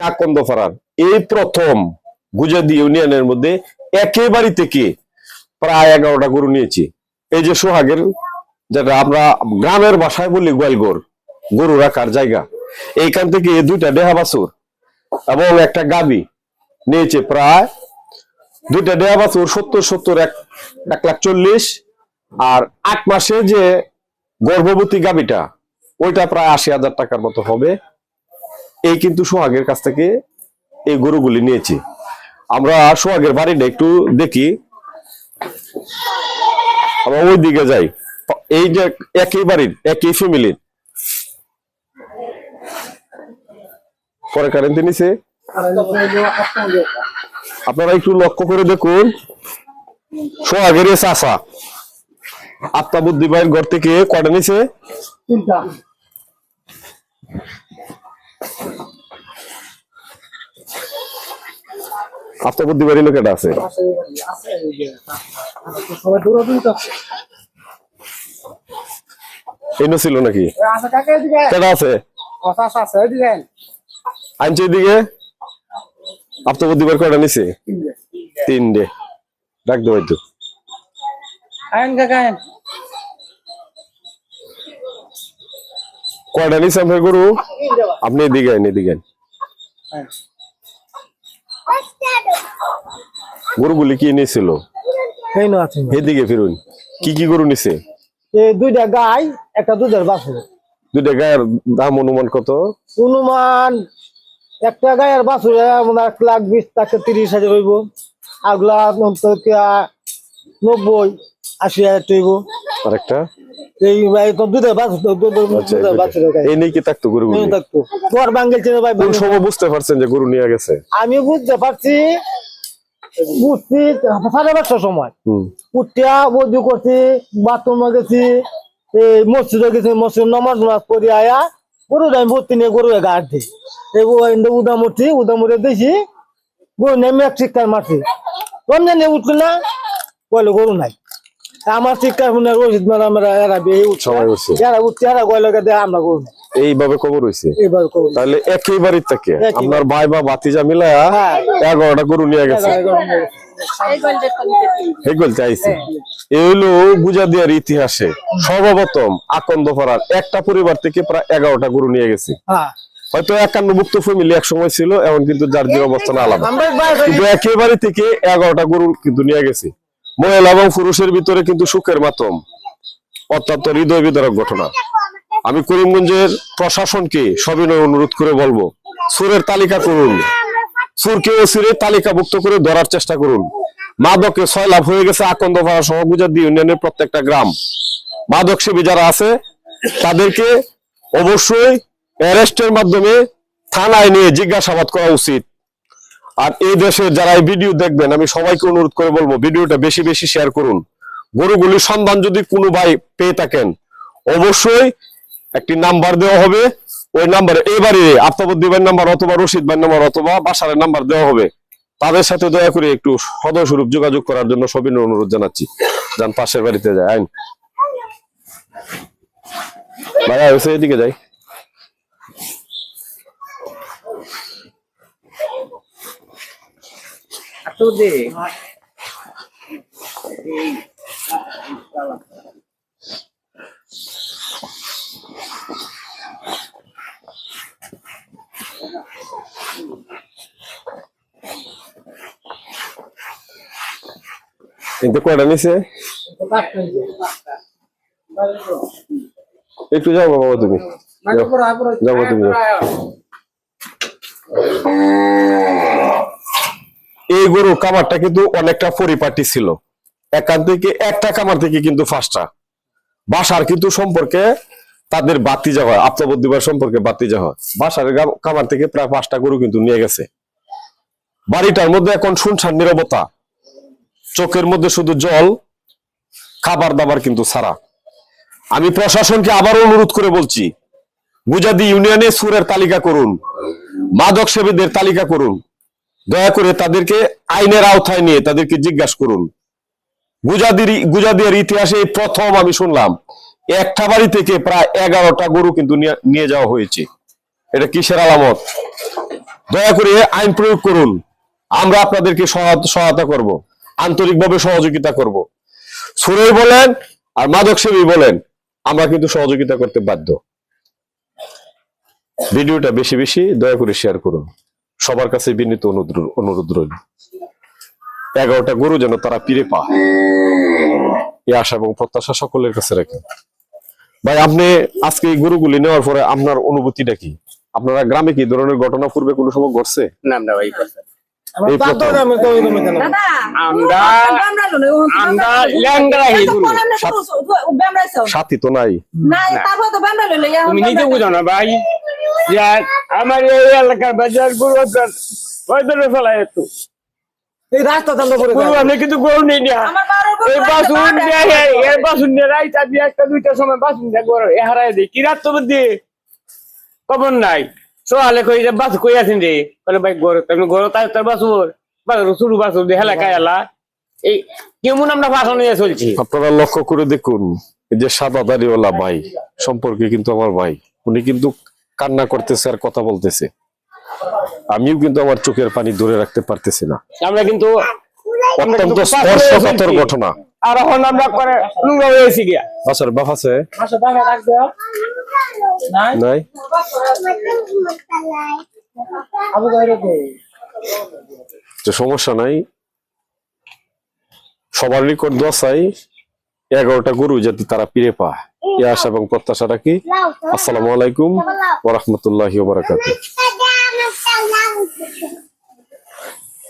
আকন্দপাড়ার এই প্রথম গুজাদি ইউনিয়নের মধ্যে একেবারে থেকে প্রায় এগারোটা গরু নিয়েছি। এই যে সোহাগের, যেটা আমরা গ্রামের ভাষায় বলি গোয়ালগোর, গরু রাখার জায়গা। এইখান থেকে এই দুইটা দেহা বাছুর এবং একটা গাবি নিয়েছে প্রায় দুইটা দেহা বাছুর, সত্তর সত্তর এক এক লাখ চল্লিশ। আর আট মাসে যে গর্ভবতী গাবিটা ওইটা প্রায় আশি হাজার টাকার মতো হবে। এই কিন্তু সোহাগের কাছ থেকে এই গরুগুলি নিয়েছি। আমরা সোহাগের বাড়িটা একটু দেখি। আমরা ওই দিকে যাই এই যে একই বাড়ির, একই ফ্যামিলির পরে কারেন্ট নিছে? আপনারা একটু লক্ষ্য করে দেখুন। সোহাগের চাষা আত্মা বুদ্ধি ভাইয়ের ঘর থেকে কয়টা নিছে? তিনটা আত্মা বুদ্ধি ভাইয়ের লোকেটা আছে। এনো ছিল নাকি? কেটা আছে? আনছে এদিকে? আত্মা বুদ্ধি ভাইয়ের কয়টা নিছে? তিন ডে ডাক দেবো আইন কাকা কয়টা আপনার গরু? আপনি এদিকে আইন এদিকে আইন গরুগুলি কি নিয়েছিল এদিকে ফিরুন। কি কি গরু নিছে? দুইটা গাই একটা দুধের বাছুর। দুইটা গায়ের দাম অনুমান কত? অনুমান একটা গায়ের বাছুর এক লাখ বিশ টাকা তিরিশ হাজার হইব। আগলা নব্বই আশি হাজার হইব। আরেকটা? এই এই তো দুধের আচ্ছা, এই কি থাকতো এই থাকতো। তোর বাঙ্গেল ছিল ভাই কোন সময় বুঝতে পারছেন যে গরু নিয়ে গেছে? আমি বুঝতে পারছি বুঝছি সাড়ে পাঁচটার সময়। হুম। উঠিয়া বদু করছি বাথরুমে গেছি এই মসজিদে গেছি মসজিদ নমাজ নামাজ আয়া গরু আমি ভর্তি নিয়ে গরু গাছ দিই। এই উদামুটি উদামুটি দিয়েছি গরু নেমে এক শিক্ষার মাঠে নিয়ে উঠল না বলে গরু নাই। আমার শিক্ষার শুনে রশিদ ম্যাডাম এরা বিয়ে উঠছে। সবাই উঠছে। এরা উঠছে এরা দেয় আমরা এইভাবে খবর হয়েছে। তাহলে একই বাড়ির থেকে আপনার ভাই বা ভাতিজা হ্যাঁ। এগারোটা গরু নিয়ে গেছে। ইতিহাসে সর্বপ্রথম আকন্দ পাড়ার একটা পরিবার থেকে প্রায় এগারোটা গরু নিয়ে গেছে। হ্যাঁ। হয়তো একান্ন মুক্ত ফ্যামিলি এক সময় ছিল এখন কিন্তু যার যে অবস্থান আলাদা। কিন্তু একেবারে থেকে এগারোটা গরু কিন্তু নিয়ে গেছে। মহিলা এবং পুরুষের ভিতরে কিন্তু সুখের মাতম অত্যন্ত হৃদয় বিদারক ঘটনা। আমি করিমগঞ্জের প্রশাসনকে সবিনয় অনুরোধ করে বলব, সুরের তালিকা করুন। সুরকে ও সুরে তালিকাভুক্ত করে ধরার চেষ্টা করুন। মাদকে ছয় লাভ হয়ে গেছে আকন্দ ভাড়া সহ গুজাদি ইউনিয়নের প্রত্যেকটা গ্রাম। মাদক সেবী যারা আছে, তাদেরকে অবশ্যই অ্যারেস্টের মাধ্যমে থানায় নিয়ে জিজ্ঞাসাবাদ করা উচিত। আর এই দেশের যারা এই ভিডিও দেখবেন, আমি সবাইকে অনুরোধ করে বলব ভিডিওটা বেশি বেশি শেয়ার করুন। গরুগুলির সন্ধান যদি কোনো ভাই পেয়ে থাকেন, অবশ্যই একটি নাম্বার দেওয়া হবে। ওই নাম্বারে এবারে আফতাবুদ্দি ভাইয়ের নাম্বার অথবা রশিদ ভাইয়ের নাম্বার অথবা বাসারের নাম্বার দেওয়া হবে। তাদের সাথে দয়া করে একটু সদস্বরূপ যোগাযোগ করার জন্য সবিনয় অনুরোধ জানাচ্ছি। যান, পাশের বাড়িতে যায় আইন। ভাইয়া এদিকে যাই। কিন্তু কয়টা নিছে একটু যাও বাবা তুমি যাও। যাব তুমি যাও। এই গরু কামারটা কিন্তু অনেকটা পরিপাটি ছিল। এখান থেকে একটা কামার থেকে কিন্তু ফার্স্টটা বাসার কিন্তু সম্পর্কে তাদের বাতি যাওয়া আত্মবুদ্ধিবার সম্পর্কে বাতি যাওয়া বাসার কামার থেকে প্রায় পাঁচটা গরু কিন্তু নিয়ে গেছে। বাড়িটার মধ্যে এখন শুনছান নিরবতা। চোখের মধ্যে শুধু জল, খাবার দাবার কিন্তু ছাড়া আমি প্রশাসনকে আবারও অনুরোধ করে বলছি গুজাদি ইউনিয়নে সুরের তালিকা করুন, মাদক সেবীদের তালিকা করুন। দয়া করে তাদেরকে আইনের আওতায় নিয়ে তাদেরকে জিজ্ঞাসা করুন। গুজাদির, গুজাদিয়ার ইতিহাসে প্রথম আমি শুনলাম, একটা বাড়ি থেকে প্রায় এগারোটা গরু কিন্তু নিয়ে- যাওয়া হয়েছে। এটা কিসের আলামত? দয়া করে আইন প্রয়োগ করুন। আমরা আপনাদেরকে সহায়- সহায়তা করব, আন্তরিকভাবে সহযোগিতা করব। সুরেই বলেন আর মাদক সেবী বলেন, আমরা কিন্তু সহযোগিতা করতে বাধ্য। ভিডিওটা বেশি বেশি দয়া করে শেয়ার করুন। সবার কাছে বিনীত অনুরোধ রইল। এগারোটা গরু যেন তারা পিড়ে পায়। এই আশা এবং প্রত্যাশা সকলের কাছে রাখেন ভাই আপনি আজকে এই গরুগুলি নেওয়ার পরে আপনার অনুভূতিটা কি? আপনারা গ্রামে কি ধরনের ঘটনা পূর্বে কোনো সময় ঘটছে? না ভাই। সাথী তো নাই। তুমি নিজে বুঝো না ভাই। আমার এই এলাকার বাজার ওইদিকে ফেলাই একটু। এই রাস্তা তো করে আমি কিন্তু গরু নেই না। এই বাসুন এই বাসুন রাইতা দিয়ে একটা দুইটার সময় বাসুন দিয়ে গরু এ হারাই দিই। কি রাত তো বুদ্ধি? খবর নাই। সোহালে কই যে বাসু কই আছেন রে? বলে ভাই গরু তুমি গরু তাই তোর বাসুর বাসুর শুরু বাসুর দিয়ে হেলা কায়ালা এই কেমন আমরা ভাষণ নিয়ে চলছি? আপনারা লক্ষ্য করে দেখুন যে সাদা দাড়িওয়ালা ভাই সম্পর্কে কিন্তু আমার ভাই উনি কিন্তু কান্না করতেছে আর কথা বলতেছে। আমিও কিন্তু আমার চোখের পানি ধরে রাখতে পারতেছি না। আমরা কিন্তু অত্যন্ত স্পর্শকাতর ঘটনা। আর এখন আমরা করে লুঙ্গা হয়েছি গিয়া। বাসার বাপ আছে? নাই? তো সমস্যা নাই। সবার দোয়া এগারোটা গরু যাতে তারা পিড়ে পায়। এ আশা এবং প্রত্যাশা রাখি আসসালামু আলাইকুম ওরহমতুল্লাহ Salam.